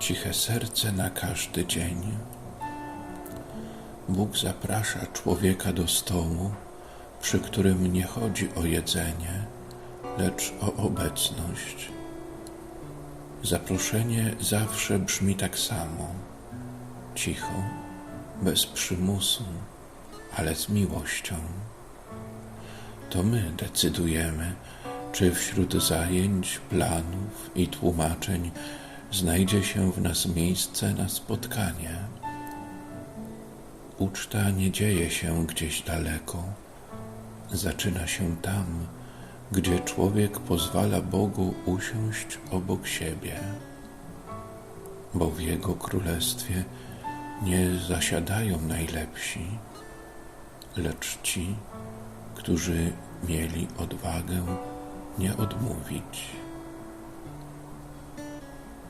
Ciche serce na każdy dzień. Bóg zaprasza człowieka do stołu, przy którym nie chodzi o jedzenie, lecz o obecność. Zaproszenie zawsze brzmi tak samo: cicho, bez przymusu, ale z miłością. To my decydujemy, czy wśród zajęć, planów i tłumaczeń znajdzie się w nas miejsce na spotkanie. Uczta nie dzieje się gdzieś daleko, zaczyna się tam, gdzie człowiek pozwala Bogu usiąść obok siebie, bo w Jego królestwie nie zasiadają najlepsi, lecz ci, którzy mieli odwagę nie odmówić.